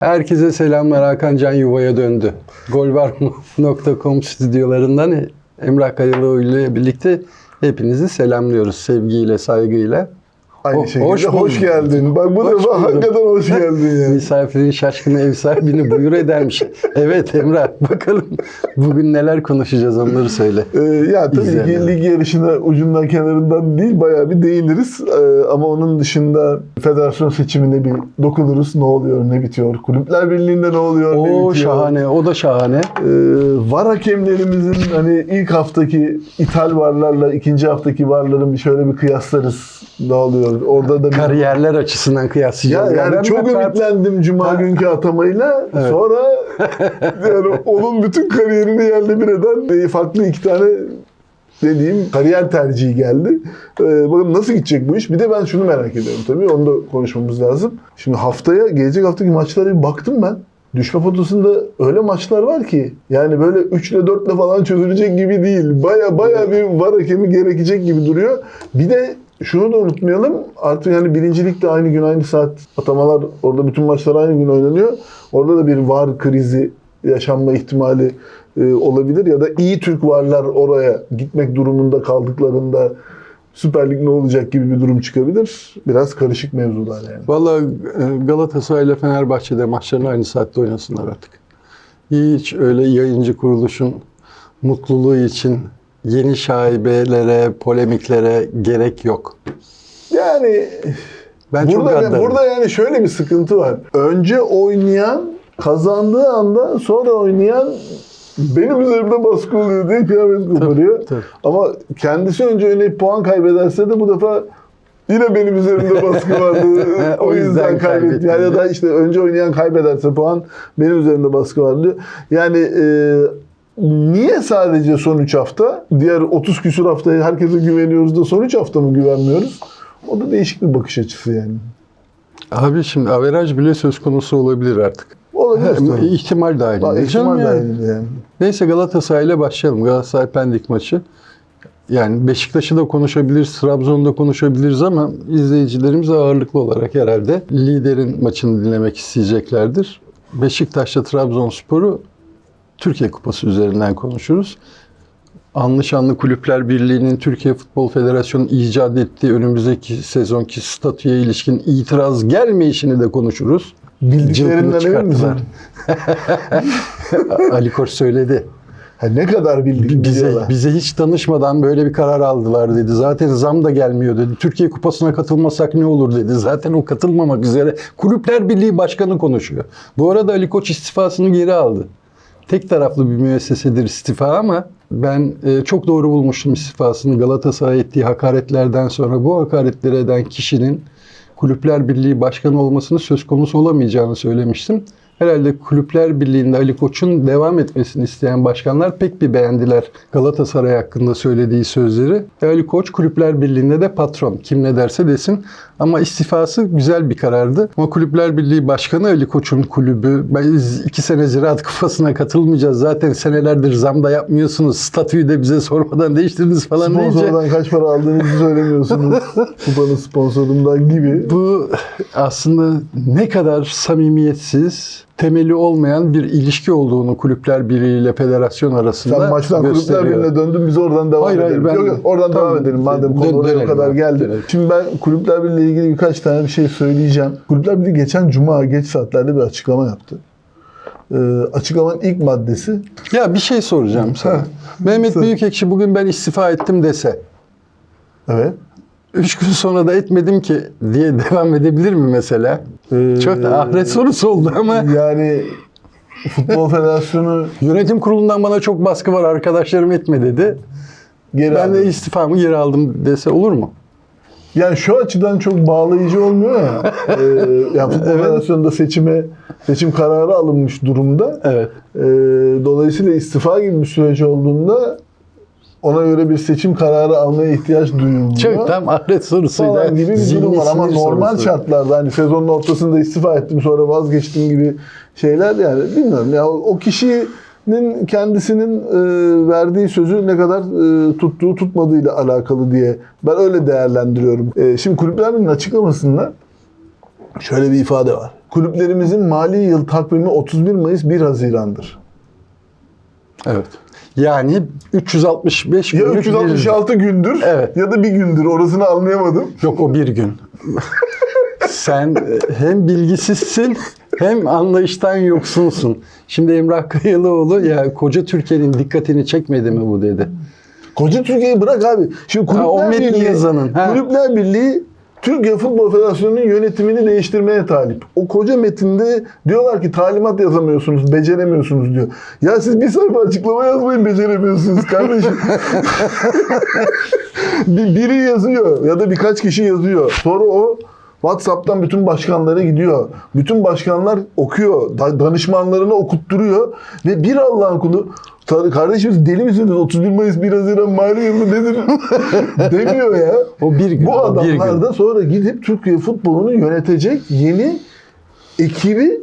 Herkese selamlar. Hakan Can yuvaya döndü. Golvar.com stüdyolarından Emrah Kayalıoğlu ile birlikte hepinizi selamlıyoruz sevgiyle, saygıyla. Aynı şekilde hoş hoş, geldin. Bak bu Hoş defa bulduk. hakikaten hoş geldin yani. Misafirin şaşkını ev sahibini buyur edermiş. Evet Emrah bakalım bugün neler konuşacağız onları söyle. Ee, ya tabii İzleyelim. lig yarışına ucundan kenarından değil bayağı bir değiniriz. Ee, ama onun dışında federasyon seçimine bir dokunuruz. Ne oluyor, ne bitiyor? Kulüpler Birliği'nde ne oluyor, ne O bitiyor? şahane, o da şahane. Ee, var hakemlerimizin hani ilk haftaki ithal varlarla ikinci haftaki varların şöyle bir kıyaslarız. Ne oluyor? Orada da Kariyerler açısından Ya kıyaslayacağız. yani ben çok ümitlendim Cuma Ha. günkü atamayla. Evet. Sonra yani onun bütün kariyerini yerle bir eden e, farklı iki tane dediğim kariyer tercihi geldi. Ee, bakalım nasıl gidecek bu iş? Bir de ben şunu merak ediyorum tabii. Onu da konuşmamız lazım. Şimdi haftaya, gelecek haftaki maçlara bir baktım ben. Düşme potasında öyle maçlar var ki yani böyle 3 ile 4 ile falan çözülecek gibi değil. Baya baya bir var hakemi gerekecek gibi duruyor. Bir de şunu da unutmayalım. Artık yani birincilik de aynı gün aynı saat atamalar orada bütün maçlar aynı gün oynanıyor. Orada da bir var krizi yaşanma ihtimali e, olabilir ya da iyi Türk varlar oraya gitmek durumunda kaldıklarında Süper Lig ne olacak gibi bir durum çıkabilir. Biraz karışık mevzular yani. Vallahi e, Galatasaray ile Fenerbahçe'de maçlarını aynı saatte oynasınlar artık. Hiç öyle yayıncı kuruluşun mutluluğu için yeni şaibelere, polemiklere gerek yok. Yani Ben çok burada, gaddarım. burada yani şöyle bir sıkıntı var. Önce oynayan kazandığı anda sonra oynayan benim üzerimde baskı oluyor diye kıyamet koparıyor. Ama kendisi önce oynayıp puan kaybederse de bu defa yine benim üzerimde baskı vardı. o, O yüzden, kaybetti. Yani ya da işte önce oynayan kaybederse puan benim üzerimde baskı vardı. Yani e, niye sadece son 3 hafta? Diğer 30 küsur haftaya herkese güveniyoruz da son 3 hafta mı güvenmiyoruz? O da değişik bir bakış açısı yani. Abi şimdi averaj bile söz konusu olabilir artık. Olabilir tabii. İhtimal dahilinde. Canım ihtimal yani. dahilinde yani. Neyse Galatasaray ile başlayalım. Galatasaray Pendik maçı. Yani Beşiktaş'ı da konuşabiliriz, Trabzon'u da konuşabiliriz ama izleyicilerimiz ağırlıklı olarak herhalde liderin maçını dinlemek isteyeceklerdir. Beşiktaş'ta Trabzonspor'u Türkiye Kupası üzerinden konuşuruz. Anlı şanlı Kulüpler Birliği'nin Türkiye Futbol Federasyonu icat ettiği önümüzdeki sezonki statüye ilişkin itiraz gelmeyişini de konuşuruz. Bildiklerinden emin misin? Ali Koç söyledi. Ha, ne kadar bildik Bize, biliyorlar. bize hiç danışmadan böyle bir karar aldılar dedi. Zaten zam da gelmiyor dedi. Türkiye Kupası'na katılmasak ne olur dedi. Zaten o katılmamak üzere Kulüpler Birliği Başkanı konuşuyor. Bu arada Ali Koç istifasını geri aldı. Tek taraflı bir müessesedir istifa ama ben e, çok doğru bulmuştum istifasını. Galatasaray ettiği hakaretlerden sonra bu hakaretleri eden kişinin Kulüpler Birliği Başkanı olmasını söz konusu olamayacağını söylemiştim. Herhalde Kulüpler Birliği'nde Ali Koç'un devam etmesini isteyen başkanlar pek bir beğendiler Galatasaray hakkında söylediği sözleri. E, Ali Koç Kulüpler Birliği'nde de patron. Kim ne derse desin. Ama istifası güzel bir karardı. Ama Kulüpler Birliği Başkanı Ali Koç'un kulübü. Biz iki sene Ziraat Kupası'na katılmayacağız. Zaten senelerdir zam da yapmıyorsunuz. Statüyü de bize sormadan değiştirdiniz falan deyince. Sponsordan kaç para aldığınızı söylemiyorsunuz. Kupanın sponsorundan gibi. Bu aslında ne kadar samimiyetsiz, temeli olmayan bir ilişki olduğunu Kulüpler Birliği ile federasyon arasında Sen maçtan Kulüpler gösteriyor. Birliği'ne döndün biz oradan devam Hayır, hayır, edelim. ben- yok, oradan Tamam, devam edelim madem konu oraya kadar geldi. dönelim. Şimdi ben Kulüpler Birliği ile ilgili birkaç tane bir şey söyleyeceğim. Kulüpler Birliği geçen cuma geç saatlerde bir açıklama yaptı. Ee, açıklamanın ilk maddesi Ya bir şey soracağım sana. Mehmet. Büyükekşi bugün ben istifa ettim dese, evet. Üç gün sonra da etmedim ki diye devam edebilir mi mesela? Ee, Çok da ahiret sorusu oldu ama Yani Futbol Federasyonu yönetim kurulundan bana çok baskı var arkadaşlarım etme dedi. geri Ben aldı. de istifamı geri aldım dese olur mu? Yani şu açıdan çok bağlayıcı olmuyor ya. ee, yani Futbol Federasyonu'nda seçime seçim kararı alınmış durumda. Evet. Ee, dolayısıyla istifa gibi bir süreç olduğunda ona göre bir seçim kararı almaya ihtiyaç duyulmuyor. Çok tam ahiret sorusuyla falan gibi bir durum var ama normal sorusu. şartlarda hani sezonun ortasında istifa ettim sonra vazgeçtim gibi şeyler yani bilmiyorum ya o kişinin kendisinin e, verdiği sözü ne kadar e, tuttuğu tutmadığıyla alakalı diye ben öyle değerlendiriyorum. E, şimdi Kulüpler açıklamasında şöyle bir ifade var. kulüplerimizin mali yıl takvimi 31 Mayıs 1 Haziran'dır. Evet. Yani 365 Ya günlük bir- 366 gündür Evet. ya da bir gündür orasını anlayamadım. Yok o bir gün. Sen e, hem bilgisizsin hem anlayıştan yoksunsun. Şimdi Emrah Kayalıoğlu ya koca Türkiye'nin dikkatini çekmedi mi bu dedi. Koca Türkiye'yi bırak abi. Şimdi Kulüpler o metni Birliği, yazanın, ha. Kulüpler Birliği Türkiye Futbol Federasyonu'nun yönetimini değiştirmeye talip. O koca metinde diyorlar ki talimat yazamıyorsunuz, beceremiyorsunuz diyor. Ya siz bir sayfa açıklama yazmayın beceremiyorsunuz kardeşim. Bir- Biri yazıyor ya da birkaç kişi yazıyor. Sonra o WhatsApp'tan bütün başkanlara gidiyor. Bütün başkanlar okuyor. da- Danışmanlarına okutturuyor. Ve bir Allah'ın kulu "Ta- Kardeşimiz deli misiniz? 31 Mayıs 1 Haziran mali yılı nedir? Demiyor ya. O bir gün. Bu adamlar gün. da sonra gidip Türkiye futbolunu yönetecek yeni ekibi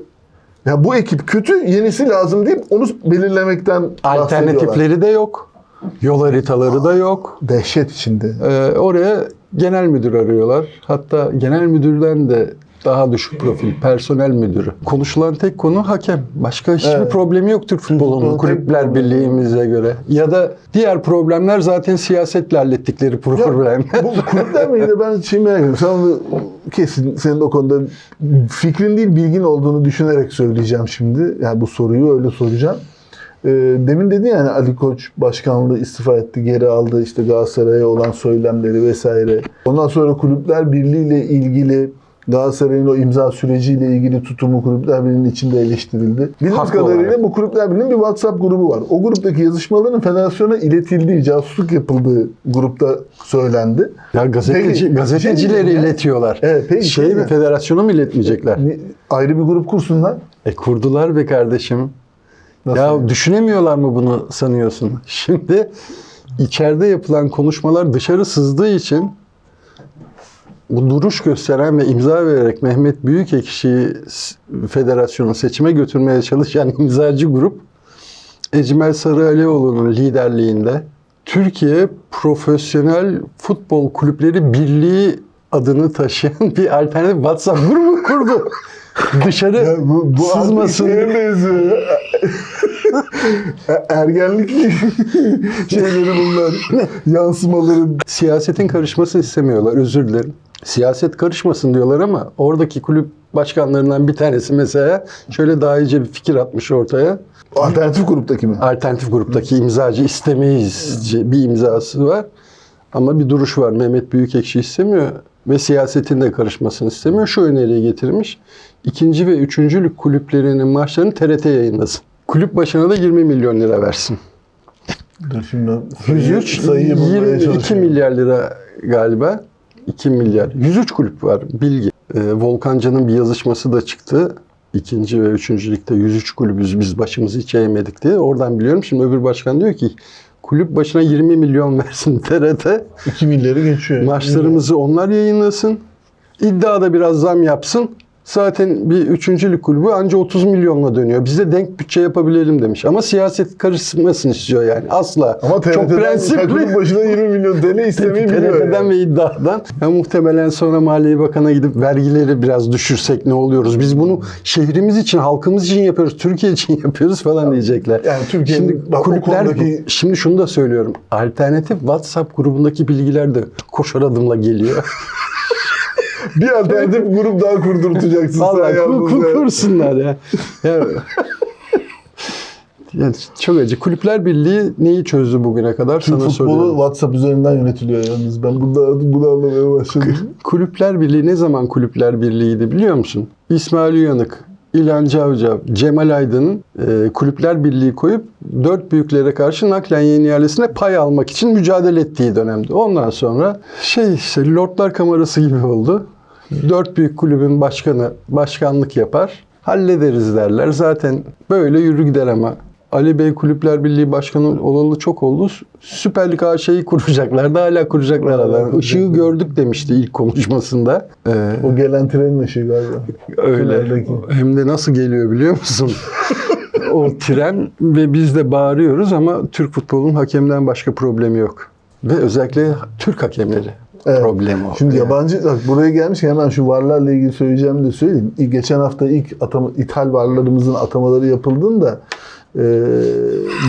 ya bu ekip kötü, yenisi lazım deyip onu belirlemekten. Alternatifleri de yok. Yol haritaları da yok. Dehşet içinde. Ee, oraya genel müdür arıyorlar. Hatta genel müdürden de daha düşük profil personel müdürü. Konuşulan tek konu hakem. Başka hiçbir Evet. problemi yok Türk futbolunun kulüpler birliğimize göre. Ya da diğer problemler zaten siyasetle hallettikleri problem. bu kulüpler miydi ben şey merak ediyorum. Sen onu kesin senin o konuda fikrin değil bilgin olduğunu düşünerek söyleyeceğim şimdi. Yani bu soruyu öyle soracağım. Ee, demin dedi yani Ali Koç başkanlığı istifa etti, geri aldı işte Galatasaray'a olan söylemleri vesaire. Ondan sonra Kulüpler Birliği ile ilgili Galatasaray'ın o imza süreciyle ilgili tutumu Kulüpler Birliği'nin içinde eleştirildi. Bildiğimiz Haklı kadarıyla olarak. bu Kulüpler Birliği'nin bir WhatsApp grubu var. O gruptaki yazışmaların federasyona iletildiği, casusluk yapıldığı grupta söylendi. ya gazeteci, Peki, gazetecileri şey- iletiyorlar. Evet, peki, şey mi şey- federasyona mı iletmeyecekler? Ni- Ayrı bir grup kursunlar. E kurdular be kardeşim. Nasıl ya yani? düşünemiyorlar mı bunu sanıyorsun? Şimdi içeride yapılan konuşmalar dışarı sızdığı için bu duruş gösteren ve imza vererek Mehmet Büyükekşi'yi federasyonu seçime götürmeye çalışan imzacı grup Ecmel Sarıalioğlu'nun liderliğinde Türkiye Profesyonel Futbol Kulüpleri Birliği adını taşıyan bir alternatif WhatsApp grubu kurdu. Dışarı Ya bu, bu sızmasın. şeye benziyor Ergenlik şeyleri bunlar. Yansımaları. Siyasetin karışmasını istemiyorlar. Özür dilerim. Siyaset karışmasın diyorlar ama oradaki kulüp başkanlarından bir tanesi mesela şöyle daha iyice bir fikir atmış ortaya. Alternatif gruptaki mi? Alternatif gruptaki imzacı istemeyiz bir imzası var. Ama bir duruş var. Mehmet Büyükekşi istemiyor ve siyasetin de karışmasını istemiyor. Şu öneriyi getirmiş. İkinci ve üçüncülük kulüplerinin maçlarını TRT yayınlasın. Kulüp başına da 20 milyon lira versin. Dur şimdi ben 103, sayıyı bulmaya 22 çalışıyorum. milyar lira galiba. 2 milyar. 103 kulüp var bilgi. Ee, Volkancan'ın bir yazışması da çıktı. İkinci ve üçüncü ligde 103 kulübüz biz başımızı hiç eğmedik diye. Oradan biliyorum. Şimdi öbür başkan diyor ki kulüp başına 20 milyon versin TRT. 2 milyarı geçiyor. Maçlarımızı onlar yayınlasın. İddiada biraz zam yapsın. Zaten bir üçüncülük kulübü anca 30 milyonla dönüyor. Biz de denk bütçe yapabilelim demiş. Ama siyaset karışmasın istiyor yani. Asla. Ama Çok TRT'den prensipli. takımın başına 20 milyon TL istemeyi biliyor. TRT'den yani. ve iddiadan. Ya muhtemelen sonra Maliye Bakan'a gidip vergileri biraz düşürsek ne oluyoruz? Biz bunu şehrimiz için, halkımız için yapıyoruz, Türkiye için yapıyoruz falan diyecekler. Yani Türkiye'nin şimdi bak kulüpler, konudaki- şimdi şunu da söylüyorum. Alternatif WhatsApp grubundaki bilgiler de koşar adımla geliyor. Bir alternatif grup daha kurdurtacaksın Vallahi sen kur, yalnız. kur, ya. kursunlar ya. ya. Yani çok acı. Kulüpler Birliği neyi çözdü bugüne kadar? Türk Sana futbolu soruyorum. WhatsApp üzerinden yönetiliyor yalnız. Ben bunu, bunu anlamaya başladım. Kulüpler Birliği ne zaman Kulüpler Birliği'ydi biliyor musun? İsmail Uyanık, İlhan Cavcav, Cemal Aydın'ın e, Kulüpler Birliği koyup dört büyüklere karşı naklen yeni ihalesine pay almak için mücadele ettiği dönemdi. Ondan sonra şey işte Lordlar Kamerası gibi oldu. Dört büyük kulübün başkanı başkanlık yapar. Hallederiz derler. Zaten böyle yürü gider ama Ali Bey Kulüpler Birliği Başkanı olalı çok oldu. Süper Lig AŞ'yi kuracaklardı. Hala kuracaklar adam. Işığı gördük demişti ilk konuşmasında. Ee, O gelen trenin ışığı galiba. öyle. Tünerdeki. Hem de nasıl geliyor biliyor musun? o tren ve biz de bağırıyoruz ama Türk futbolunun hakemden başka problemi yok. Ve özellikle Türk hakemleri. Evet. Problem o. Şimdi Yani. yabancı bak buraya gelmişken hemen şu varlarla ilgili söyleyeceğimi de söyleyeyim. Geçen hafta ilk atama, ithal varlarımızın atamaları yapıldığında e,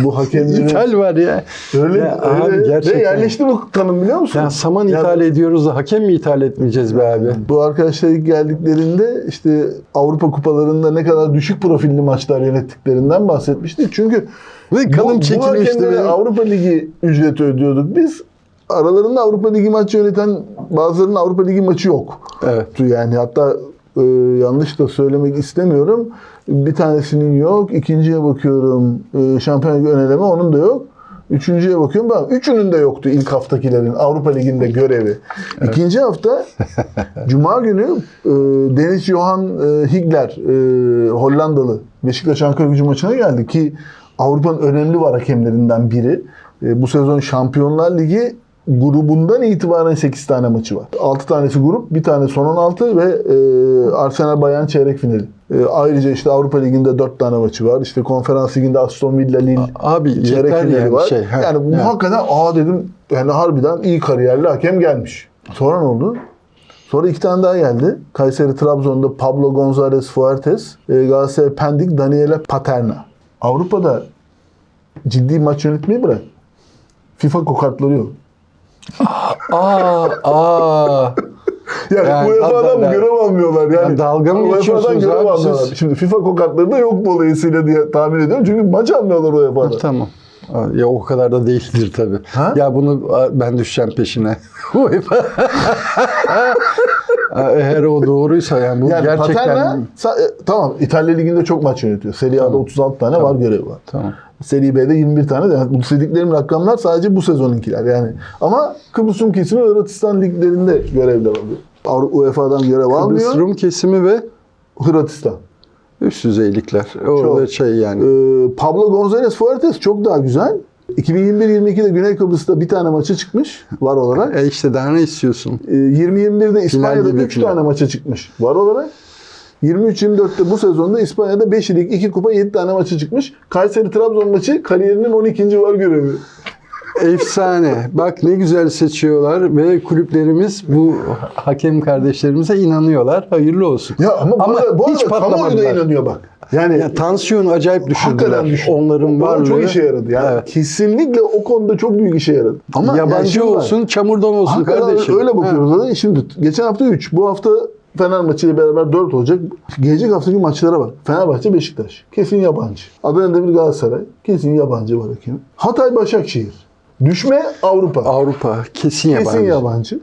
bu hakemlerin İthal var ya. öyle, Ya öyle abi ve gerçekten. yerleşti bu tanım biliyor musun? Ya saman Ya- ithal ediyoruz da hakem mi ithal etmeyeceğiz be abi? Bu arkadaşlar ilk geldiklerinde işte Avrupa kupalarında ne kadar düşük profilli maçlar yönettiklerinden bahsetmişti. Çünkü Ve kanım bu, bu çekilmişti hakemlere benim. Avrupa Ligi ücreti ödüyorduk biz. Aralarında Avrupa Ligi maçı yöneten bazılarının Avrupa Ligi maçı yok. Evet. Yani hatta e, yanlış da söylemek istemiyorum. Bir tanesinin yok. İkinciye bakıyorum. E, Şampiyonlar Ligi ön eleme onun da yok. Üçüncüye bakıyorum. Ben üçünün de yoktu ilk haftakilerin Avrupa Ligi'nde görevi. İkinci hafta Cuma günü e, Deniz Johan e, Higler e, Hollandalı Beşiktaş Ankara gücü maçına geldi ki Avrupa'nın önemli var hakemlerinden biri. E, bu sezon Şampiyonlar Ligi grubundan itibaren 8 tane maçı var. 6 tanesi grup, bir tane son 16 ve e, Arsenal Bayern çeyrek finali. E, ayrıca işte Avrupa Ligi'nde 4 tane maçı var. İşte Konferans Ligi'nde Aston Villa Lille Abi çeyrek finali yani var. şey. ha, yani bu ha. hakikaten aa dedim yani harbiden iyi kariyerli hakem gelmiş. Sonra ne oldu? Sonra iki tane daha geldi. Kayseri Trabzon'da Pablo González Fuertes, e, Galatasaray Pendik Daniele Paterna. Avrupa'da ciddi maç yönetmeyi bırak. FIFA kokartları yok. Aa, aa. Yani, Yani UEFA'dan tabii, görev almıyorlar. Yani, Ya dalga mı geçiyorsunuz görev abi almıyorlar. siz? Şimdi FIFA kokartları da yok dolayısıyla diye tahmin ediyorum. Çünkü maç almıyorlar UEFA'da. Tamam. Ya o kadar da değildir tabii. Ha? Ya bunu ben düşeceğim peşine. Eğer o doğruysa yani bu Yani gerçekten Paterna e, tamam İtalya Ligi'nde çok maç yönetiyor. Serie A'da 36 tane var görevi var. tamam. Serie B'de 21 tane de. Yani bu dediklerim rakamlar sadece bu sezonunkiler yani. Ama Kıbrıs Rum kesimi ve Hırvatistan liglerinde görevler alıyor. UEFA'dan görev almıyor. Kıbrıs Rum kesimi ve Hırvatistan. Üst düzeylikler. Orada Çok. şey yani. Ee, Pablo González Fuertes çok daha güzel. 2021-22'de Güney Kıbrıs'ta bir tane maça çıkmış var olarak. E işte daha ne istiyorsun? Ee, 20-21'de İspanya'da gibi 3 final. tane maça çıkmış var olarak. 23-24'te bu sezonda İspanya'da 5 lig, 2 kupa, 7 tane maça çıkmış. Kayseri Trabzon maçı kariyerinin 12. var görevi. Efsane. Bak ne güzel seçiyorlar ve kulüplerimiz bu hakem kardeşlerimize inanıyorlar. Hayırlı olsun. Ya ama, Ama burada, bu hiç arada kamuoyu da patlamadılar. inanıyor bak. Yani Ya tansiyonu acayip düşürdüler. düşün. Onların varlığı. çok işe yaradı. Yani Evet. kesinlikle o konuda çok büyük işe yaradı. Ama yani Yabancı şimdi bak, olsun, çamurdan olsun Hakikaten kardeşim. öyle bakıyoruz. da. Şimdi geçen hafta 3, bu hafta Fener maçıyla beraber 4 olacak. Gelecek haftaki maçlara bak. Fenerbahçe Beşiktaş. Kesin yabancı. Adana Demir Galatasaray. Kesin yabancı var hakem. Hatay Başakşehir. Düşme Avrupa. Avrupa kesin yabancı. Kesin yabancı.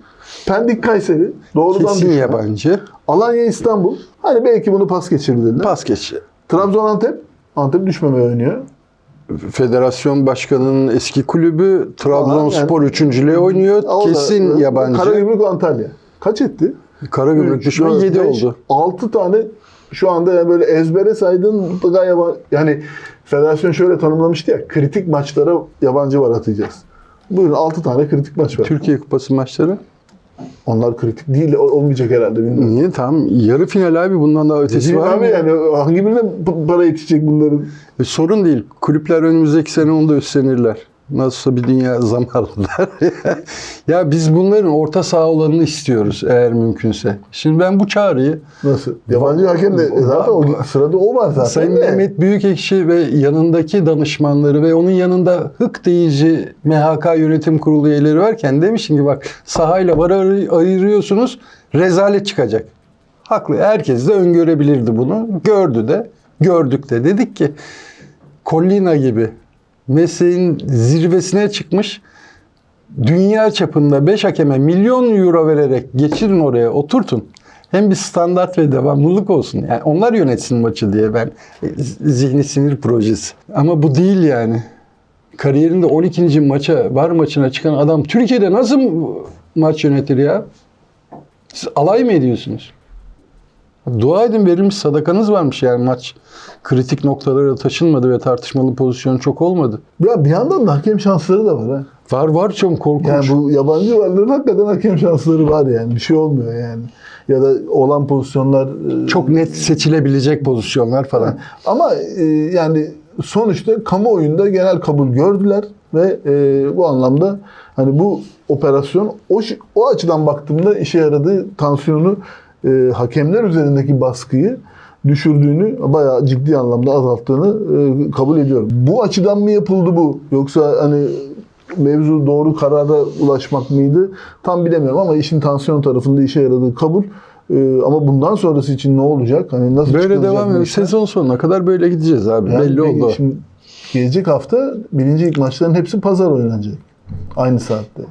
Pendik Kayseri. Doğrudan Kesin düşme. yabancı. Alanya İstanbul. Hani belki bunu pas geçebilirler. Pas geç. Trabzon Antep. Antep düşmemeye oynuyor. Federasyon başkanının eski kulübü Trabzonspor Yani- üçüncülüğe oynuyor. O da- Kesin yabancı. Karagümrük Antalya. Kaç etti? Karagümrük düşme 7 oldu. 6 tane şu anda böyle ezbere saydığın mutlaka yabancı. Yani federasyon şöyle tanımlamıştı ya. Kritik maçlara yabancı var atacağız. Buyurun 6 tane kritik maç var. Türkiye Kupası maçları. Onlar kritik değil ol- olmayacak herhalde. Bilmiyorum. Niye? Tamam yarı final abi bundan daha ötesi Değil var abi mı? yani hangi birine para yetişecek bunların? E, sorun değil. Kulüpler önümüzdeki sene onu da üstlenirler. Nasılsa bir dünya zam aldılar. ya biz bunların orta saha olanını istiyoruz eğer mümkünse. Şimdi ben bu çağrıyı Nasıl? Yabancı hakem de e, zaten o sırada o var zaten. Sayın de. Mehmet Büyükekşi ve yanındaki danışmanları ve onun yanında hık deyici MHK yönetim kurulu üyeleri varken demişim ki bak sahayla var ayırıyorsunuz rezalet çıkacak. Haklı. Herkes de öngörebilirdi bunu. Gördü de. Gördük de. Dedik ki Collina gibi mesleğin zirvesine çıkmış dünya çapında 5 hakeme milyon euro vererek geçirin oraya oturtun. Hem bir standart ve devamlılık olsun. Yani onlar yönetsin maçı diye ben e, zihni sinir projesi. Ama bu değil yani. Kariyerinde 12. maça, var maçına çıkan adam Türkiye'de nasıl maç yönetir ya? Siz alay mı ediyorsunuz? Dua edin verilmiş sadakanız varmış yani maç kritik noktalara taşınmadı ve tartışmalı pozisyon çok olmadı. Ya bir yandan da hakem şansları da var ha. Var var çok korkunç. Yani bu yabancı varların hakikaten hakem şansları var yani. Bir şey olmuyor yani. Ya da olan pozisyonlar e, çok net seçilebilecek pozisyonlar falan. ama e, yani sonuçta kamuoyunda genel kabul gördüler ve e, bu anlamda hani bu operasyon o o açıdan baktığımda işe yaradığı tansiyonu e, hakemler üzerindeki baskıyı düşürdüğünü bayağı ciddi anlamda azalttığını e, kabul ediyorum. Bu açıdan mı yapıldı bu yoksa hani mevzu doğru karara ulaşmak mıydı tam bilemiyorum ama işin tansiyon tarafında işe yaradığı kabul. E, ama bundan sonrası için ne olacak? Hani nasıl Böyle devam ediyor. Sezon sonuna kadar böyle gideceğiz abi. Yani Belli oldu. Şimdi gelecek hafta birinci lig maçlarının hepsi pazar oynanacak. Aynı saatte.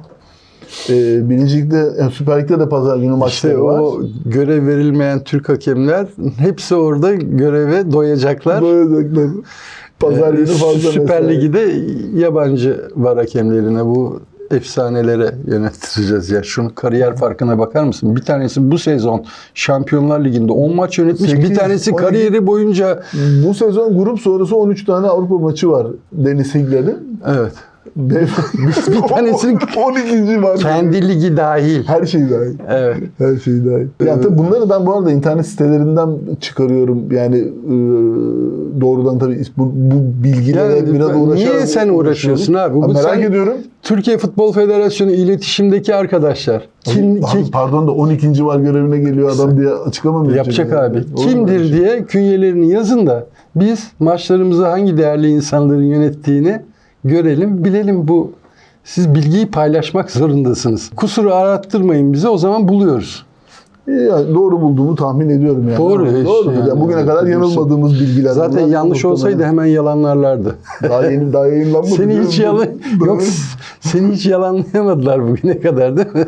Ee, birinci ligde, yani Süper Lig'de de pazar günü maçları İşte var. o görev verilmeyen Türk hakemler hepsi orada göreve doyacaklar. Doyacaklar. Pazar Ee, günü fazla Süper. Ligi de yabancı var hakemlerine bu efsanelere yönettireceğiz ya. Şunun kariyer farkına bakar mısın? Bir tanesi bu sezon Şampiyonlar Ligi'nde 10 maç yönetmiş. Sekiz, bir tanesi 12. kariyeri boyunca Bu sezon grup sonrası 13 tane Avrupa maçı var Deniz Higler'in. evet Bir tanesinin 12. var. kendi ligi dahil. Her şey dahil. Evet. Her şey dahil. Yani tabii bunları ben bu arada internet sitelerinden çıkarıyorum. Yani e, doğrudan tabii bu, bu bilgilere Yani biraz uğraşarak niye sen uğraşıyorsun abi? Bu Ha, merak sen- ediyorum. Türkiye Futbol Federasyonu iletişimdeki arkadaşlar. Kim, Abi, kim- pardon da 12. var görevine geliyor adam diye açıklama mı yapacak yani? abi. Öyle Kimdir şey? diye künyelerini yazın da biz maçlarımızı hangi değerli insanların yönettiğini görelim, bilelim bu. Siz bilgiyi paylaşmak zorundasınız. Kusuru arattırmayın bize o zaman buluyoruz. Yani doğru bulduğumu tahmin ediyorum yani. Doğru, Doğru. yani. Yani bugüne kadar yanılmadığımız bilgiler. Zaten yanlış olsaydı hemen yalanlarlardı. daha yeni daha yayınlanmadı. seni hiç yalan Doğru. yok seni hiç yalanlayamadılar bugüne kadar değil mi?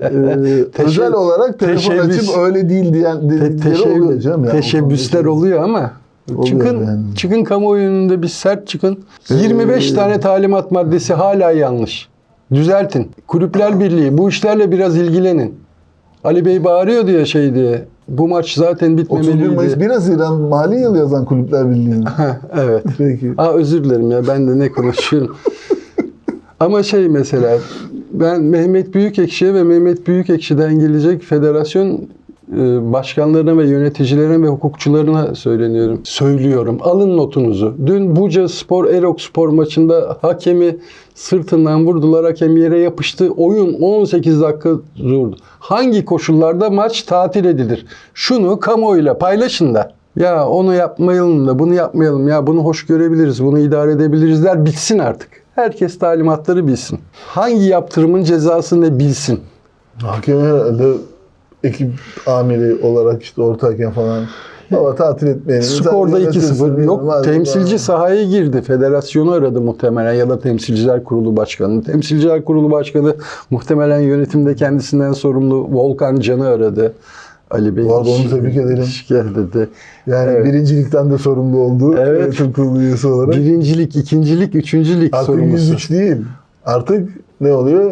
Ee, özel olarak telefon teşebbüs- açıp öyle değil diyen Te- teşebbüs- oluyor canım. ya. teşebbüsler oluyor ama Oluyor çıkın yani. çıkın kamuoyu önünde bir sert çıkın. 25 Ee, tane talimat maddesi hala yanlış. Düzeltin. Kulüpler Birliği bu işlerle biraz ilgilenin. Ali Bey bağırıyor diye şey diye. Bu maç zaten 31 bitmemeliydi. Mayıs 1 Haziran mali yıl yazan kulüpler birliği. Evet. Peki. Aa özür dilerim ya ben de ne konuşuyorum. Ama şey mesela ben Mehmet Büyükekşi'ye ve Mehmet Büyükekşi'den gelecek federasyon başkanlarına ve yöneticilerine ve hukukçularına söyleniyorum. Söylüyorum. Alın notunuzu. Dün Buca Spor Erok Spor maçında hakemi sırtından vurdular. Hakem yere yapıştı. Oyun 18 dakika durdu. Hangi koşullarda maç tatil edilir? Şunu kamuoyuyla paylaşın da. Ya onu yapmayalım da bunu yapmayalım ya bunu hoş görebiliriz bunu idare edebilirizler bitsin artık. Herkes talimatları bilsin. Hangi yaptırımın cezası ne bilsin. Hakem herhalde ekip amiri olarak işte orta hakem falan. Ama tatil etmeyelim. Skorda Sen yönetirsin 2-0. diyorum. Yok temsilci sahaya girdi. Federasyonu aradı muhtemelen ya da temsilciler kurulu başkanı. Temsilciler kurulu başkanı muhtemelen yönetimde kendisinden sorumlu Volkan Can'ı aradı. Ali Bey Bu arada onu tebrik edelim. şikayet etti. Yani Evet. birincilikten de sorumlu oldu. Evet. Yönetim kurulu üyesi olarak. Birincilik, ikincilik, üçüncülük Artık sorumlusu. 103 değil. Artık ne oluyor?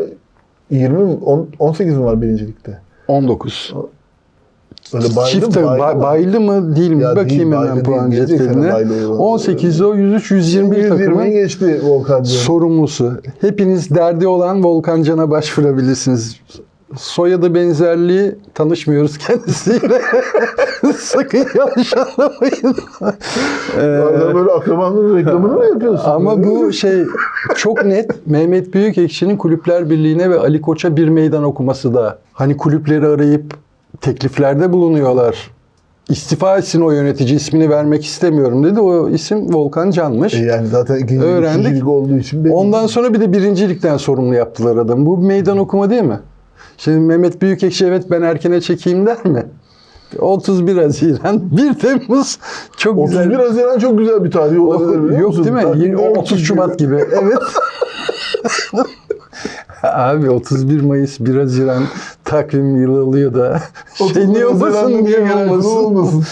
20 mi? On- 18 mi var birincilikte? 19. Öyle bayıldı Çift mı? Bayıldı bayıldı mı değil mi? Ya Bakayım değil, hemen puan cetveline. bayılıyor. 18 o 103 121 120'yi takımın geçti Volkan Can. sorumlusu. Hepiniz derdi olan Volkan Can'a başvurabilirsiniz. Soyadı benzerliği tanışmıyoruz kendisiyle. Sakın yanlış anlamayın. Ee, Bazen böyle akrabanların reklamını mı yapıyorsun? ama bu şey çok net Mehmet Büyükekşi'nin Kulüpler Birliği'ne ve Ali Koç'a bir meydan okuması da. Hani kulüpleri arayıp tekliflerde bulunuyorlar. İstifa etsin o yönetici ismini vermek istemiyorum dedi. O isim Volkan Can'mış. E yani zaten ikinci Öğrendik. olduğu için. Ondan sonra bir de birincilikten sorumlu yaptılar adam. Bu meydan okuma değil mi? Şimdi Mehmet Büyükekşi evet ben erkene çekeyim der mi? 31 Haziran, 1 Temmuz çok 31 güzel. Haziran çok güzel bir tarih olabilir Yok değil mi? Takvimde Yirmi- yok 30 çünkü. Şubat gibi. Evet. Abi 31 Mayıs 1 Haziran takvim yılı oluyor da 31 şey niye olmasın niye olmasın. olmasın.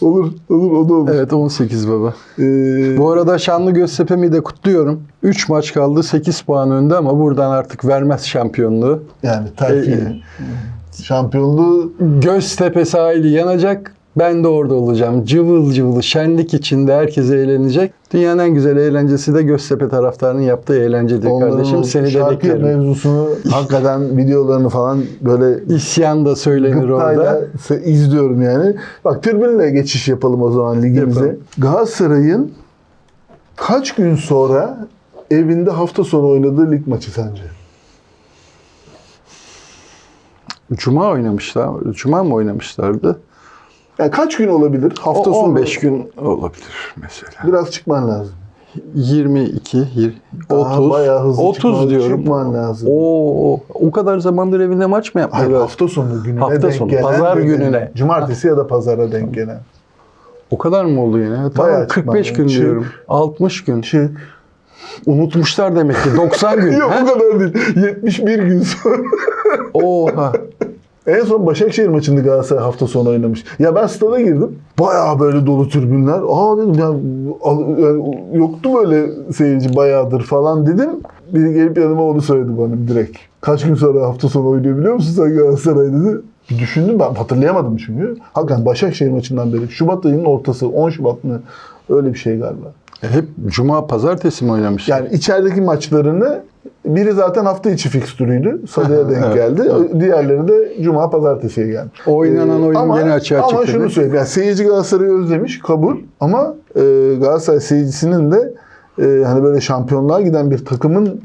olur, olur o da olur. Evet 18 baba. Ee, Bu arada Şanlı Göztepe'mi de kutluyorum. 3 maç kaldı 8 puan önde ama buradan artık vermez şampiyonluğu. yani terfi. e, Şampiyonluğu Göztepe sahili yanacak. Ben de orada olacağım. Cıvıl cıvıl, şenlik içinde herkes eğlenecek. Dünyanın en güzel eğlencesi de Göztepe taraftarının yaptığı eğlencedir onların kardeşim. Seni de şarkı beklerim. mevzusunu hakikaten videolarını falan böyle İsyan da söylenir gıptayla orada. se- izliyorum yani. Bak tribünle geçiş yapalım o zaman ligimize. Yapalım. Galatasaray'ın kaç gün sonra evinde hafta sonu oynadığı lig maçı sence? Cuma oynamışlar. Cuma mı oynamışlardı? Yani kaç gün olabilir? Hafta O sonu 15 gün olabilir mesela. Biraz çıkman lazım. 22, yir- Daha 30, bayağı hızlı 30 çıkman, diyorum. çıkman lazım. O o kadar zamandır evinde maç mı Hayır, yapmıyorlar? hafta sonu gününe Hafta denk sonu, gelen pazar bir- gününe. Cumartesi ya da pazara denk gelen. O kadar mı oldu yine? Tamam Bayağı 45 çıkman gün lazım. diyorum. 60 gün. Çık. Unutmuşlar demek ki 90 gün. Yok he? bu kadar değil. 71 gün sonra. Oha. En son Başakşehir maçında Galatasaray hafta sonu oynamış. Ya ben stada girdim. Bayağı böyle dolu tribünler. Aa dedim ya yani yoktu böyle seyirci bayağıdır falan dedim. Biri gelip yanıma onu söyledi bana direkt. Kaç gün sonra hafta sonu oynuyor biliyor musun sen Galatasaray dedi. Bir düşündüm ben hatırlayamadım çünkü. Hakikaten Başakşehir maçından beri Şubat ayının ortası 10 Şubat mı öyle bir şey galiba. Hep cuma pazartesi mi oynamış? Yani içerideki maçlarını biri zaten hafta içi fikstürüydü. Salıya denk Evet, geldi. Diğerleri de cuma pazartesiye geldi. Oynanan Ee, oyun ama, gene açığa ama çıktı. şunu değil mi? söyleyeyim. Yani seyirci Galatasaray'ı özlemiş kabul ama e, Galatasaray seyircisinin de e, hani böyle şampiyonluğa giden bir takımın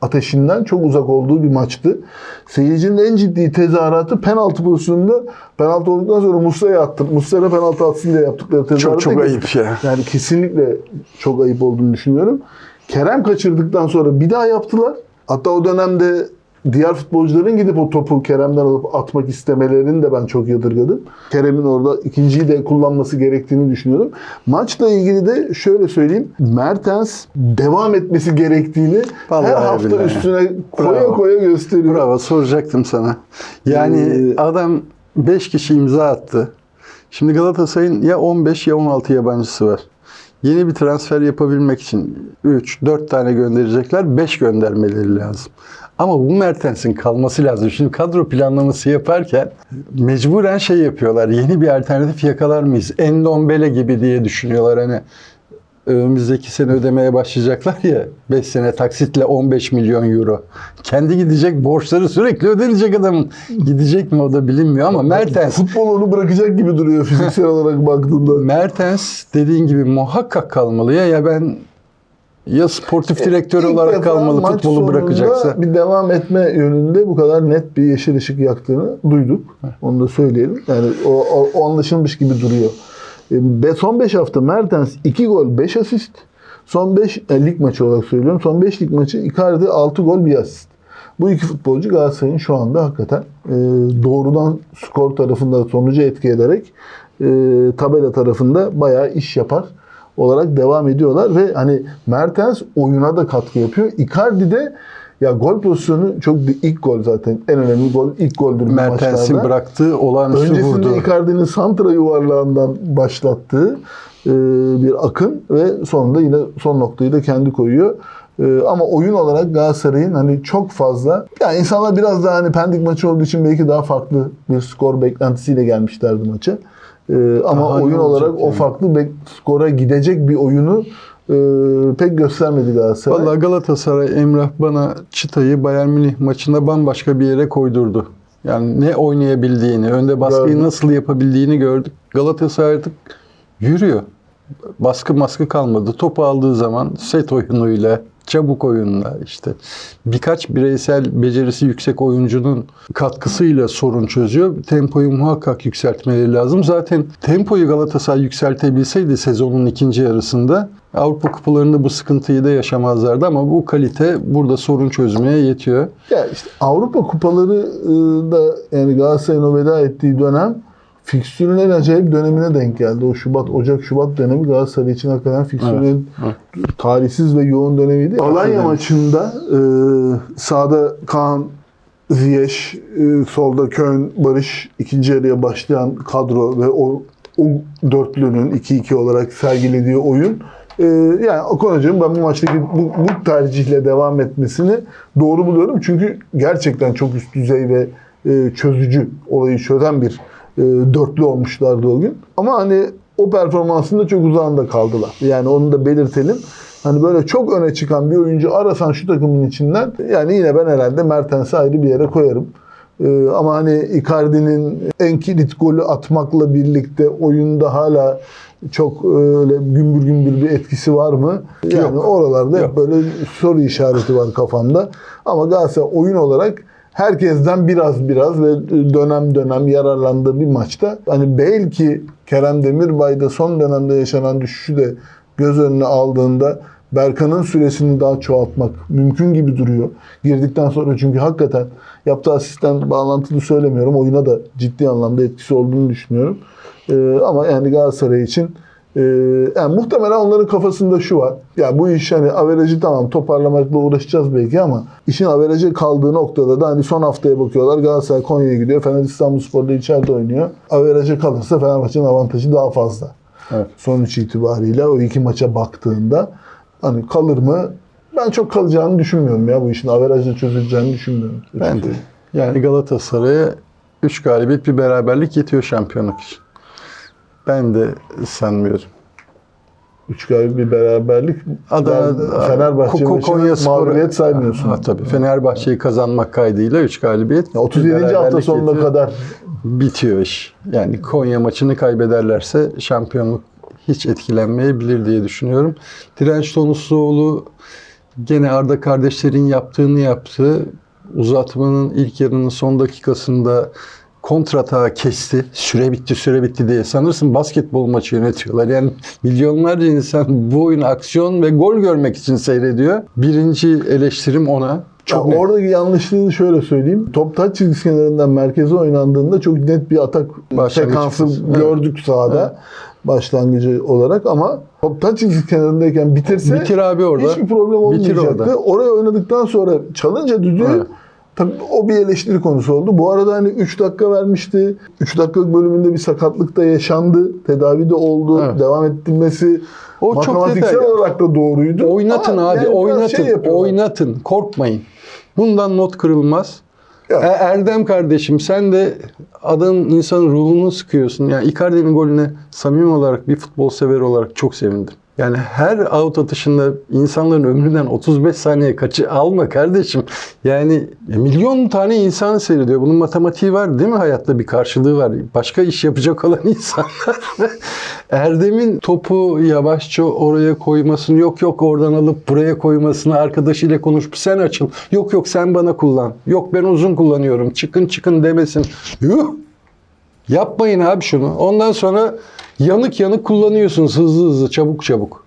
ateşinden çok uzak olduğu bir maçtı. Seyircinin en ciddi tezahüratı penaltı pozisyonunda penaltı olduktan sonra Muslera'ya attı. Muslera penaltı atsın diye yaptıkları Çok tezahürat. çok ayıp ya. Yani kesinlikle çok ayıp olduğunu düşünüyorum. Kerem kaçırdıktan sonra bir daha yaptılar. Hatta o dönemde diğer futbolcuların gidip o topu Kerem'den alıp atmak istemelerini de ben çok yadırgadım. Kerem'in orada ikinciyi de kullanması gerektiğini düşünüyorum. Maçla ilgili de şöyle söyleyeyim. Mertens devam etmesi gerektiğini Vallahi her hafta billahi. üstüne koya Bravo. koya gösteriyor. Bravo soracaktım sana. Yani Ee, adam 5 kişi imza attı. Şimdi Galatasaray'ın ya 15 ya 16 yabancısı var. Yeni bir transfer yapabilmek için 3, 4 tane gönderecekler, 5 göndermeleri lazım. Ama bu Mertens'in kalması lazım. Şimdi kadro planlaması yaparken mecburen şey yapıyorlar. Yeni bir alternatif yakalar mıyız? Endombele gibi diye düşünüyorlar. Hani önümüzdeki sene ödemeye başlayacaklar ya 5 sene taksitle 15 milyon euro. Kendi gidecek borçları sürekli ödenecek adamın. Gidecek mi o da bilinmiyor ama Mertens Futbol onu bırakacak gibi duruyor fiziksel olarak baktığında. Mertens dediğin gibi muhakkak kalmalı ya ya ben ya sportif direktör İlk olarak kalmalı futbolu bırakacaksa. bir devam etme yönünde bu kadar net bir yeşil ışık yaktığını duyduk. Onu da söyleyelim. Yani o, o, o anlaşılmış gibi duruyor. E, son 5 hafta Mertens 2 gol 5 asist. Son 5 lig maçı olarak söylüyorum. Son 5 lig maçı Icardi 6 gol 1 asist. Bu iki futbolcu Galatasaray'ın şu anda hakikaten e, doğrudan skor tarafında sonucu etki ederek e, tabela tarafında bayağı iş yapar olarak devam ediyorlar ve hani Mertens oyuna da katkı yapıyor. Icardi de ya gol pozisyonu çok ilk gol zaten en önemli gol ilk goldür bu Mertens'in maçlarda. bıraktığı olağanüstü Öncesinde vurdu. Icardi'nin santra yuvarlağından başlattığı e, bir akın ve sonunda yine son noktayı da kendi koyuyor. E, ama oyun olarak Galatasaray'ın hani çok fazla yani insanlar biraz daha hani Pendik maçı olduğu için belki daha farklı bir skor beklentisiyle gelmişlerdi maça. E, ama Daha ne oyun olarak o yani? farklı bek- skora gidecek bir oyunu e, pek göstermedi Galatasaray. Vallahi Galatasaray Emrah bana çıtayı Bayern Münih maçında bambaşka bir yere koydurdu. Yani ne oynayabildiğini, önde baskıyı Gördüm. nasıl yapabildiğini gördük. Galatasaray artık yürüyor. Baskı maskı kalmadı. Topu aldığı zaman set oyunuyla, çabuk oyunla işte birkaç bireysel becerisi yüksek oyuncunun katkısıyla sorun çözüyor. Tempoyu muhakkak yükseltmeleri lazım. Zaten tempoyu Galatasaray yükseltebilseydi sezonun ikinci yarısında Avrupa kupalarında bu sıkıntıyı da yaşamazlardı ama bu kalite burada sorun çözmeye yetiyor. Ya işte Avrupa kupaları e, da yani Galatasaray'ın o veda ettiği dönem fikstürün en acayip dönemine denk geldi. O Şubat, Ocak, Şubat dönemi Galatasaray için hakikaten fikstürün Evet, talihsiz ve yoğun dönemiydi. Alanya maçında e, sağda Kaan, Ziyech, e, solda Köln, Barış ikinci yarıya başlayan kadro ve o, o dörtlünün 2-2 olarak sergilediği oyun e, yani Okan Hoca'nın ben bu maçtaki bu, bu tercihle devam etmesini doğru buluyorum. Çünkü gerçekten çok üst düzey ve e, çözücü olayı çözen bir e, dörtlü olmuşlardı o gün. Ama hani o performansında çok uzağında kaldılar. Yani onu da belirtelim. Hani böyle çok öne çıkan bir oyuncu arasan şu takımın içinden yani yine ben herhalde Mertens'i ayrı bir yere koyarım. Ee, ama hani Icardi'nin en kilit golü atmakla birlikte oyunda hala çok öyle gümbür gümbür bir etkisi var mı? Yani Yok. oralarda hep Yok. böyle soru işareti var kafamda. Ama Galatasaray oyun olarak herkesten biraz biraz ve dönem dönem yararlandığı bir maçta hani belki Kerem Demirbay'da son dönemde yaşanan düşüşü de göz önüne aldığında Berkan'ın süresini daha çoğaltmak mümkün gibi duruyor. Girdikten sonra çünkü hakikaten yaptığı asistten bağlantılı söylemiyorum. Oyuna da ciddi anlamda etkisi olduğunu düşünüyorum. Ee, ama yani Galatasaray için ee, yani muhtemelen onların kafasında şu var. Ya bu iş hani averajı tamam toparlamakla uğraşacağız belki ama işin averajı kaldığı noktada da hani son haftaya bakıyorlar. Galatasaray Konya'ya gidiyor. Fener İstanbulspor'da içeride oynuyor. Averaja kalırsa Fenerbahçe'nin avantajı daha fazla. Evet. Sonuç itibariyle o iki maça baktığında hani kalır mı? Ben çok kalacağını düşünmüyorum ya bu işin averajla çözüleceğini düşünmüyorum. Ben de. Yani Galatasaray'a 3 galibiyet bir beraberlik yetiyor şampiyonluk için. Ben de sanmıyorum. Üç galibiyet bir beraberlik. Adana, Fenerbahçe Ko- Konya mağlubiyet saymıyorsun. Ha, tabii. Fenerbahçe'yi kazanmak kaydıyla 3 galibiyet. Ya 37. bir hafta sonuna kadar bitiyor iş. Yani Konya maçını kaybederlerse şampiyonluk hiç etkilenmeyebilir diye düşünüyorum. Direnç Tonusluoğlu gene Arda kardeşlerin yaptığını yaptı. Uzatmanın ilk yarının son dakikasında kontratağı kesti. Süre bitti, süre bitti diye. Sanırsın basketbol maçı yönetiyorlar. Yani milyonlarca insan bu oyunu aksiyon ve gol görmek için seyrediyor. Birinci eleştirim ona. Çok Ya net. oradaki yanlışlığını şöyle söyleyeyim. Top taç çizgisi kenarından merkeze oynandığında çok net bir atak Başlangıç sekansı fırsatı. Evet. gördük sahada. Başlangıcı olarak ama top taç çizgisi kenarındayken bitirse Bitir abi orada. hiçbir problem olmayacaktı. orada. Oraya oynadıktan sonra çalınca düdüğü Evet. Tabii o bir eleştiri konusu oldu. Bu arada hani 3 dakika vermişti. 3 dakikalık bölümünde bir sakatlık da yaşandı. Tedavi de oldu. Evet. Devam ettirmesi O çok matematiksel detay. olarak da doğruydu. Oynatın Ama abi, yani oynatın, şey oynatın. Korkmayın. Bundan not kırılmaz. Ya. E, Erdem kardeşim sen de adamın insanın ruhunu sıkıyorsun. Yani Icardi'nin golüne samimi olarak bir futbol sever olarak çok sevindim. Yani her out atışında insanların ömründen 35 saniye kaçı alma kardeşim. Yani milyon tane insan seyrediyor. Bunun matematiği var değil mi hayatta bir karşılığı var. Başka iş yapacak olan insanlar. Erdem'in topu yavaşça oraya koymasını yok yok oradan alıp buraya koymasını arkadaşıyla konuşup sen açıl. Yok yok sen bana kullan. Yok ben uzun kullanıyorum. Çıkın çıkın demesin. Yuh! Yapmayın abi şunu. Ondan sonra yanık yanık kullanıyorsunuz hızlı hızlı çabuk çabuk.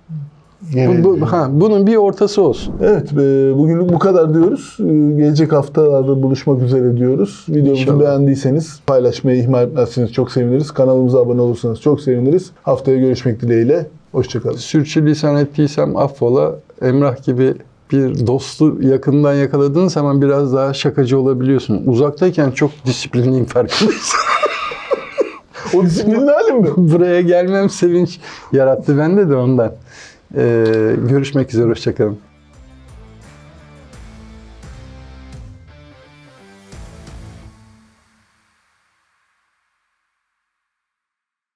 Bu, bu- ha, bunun bir ortası olsun. Evet, e, bugünlük bu kadar diyoruz. E, Gelecek haftalarda buluşmak üzere diyoruz. Videomuzu İnşallah. beğendiyseniz paylaşmayı ihmal etmezseniz çok seviniriz. Kanalımıza abone olursanız çok seviniriz. Haftaya görüşmek dileğiyle. Hoşçakalın. Sürçülisan ettiysem affola. Emrah gibi bir dostu yakından yakaladığın zaman biraz daha şakacı olabiliyorsun. Uzaktayken çok disiplinliyim farkındaysan. O disiplinli halim mi? Buraya gelmem sevinç yarattı bende de ondan. Ee, görüşmek üzere, hoşçakalın.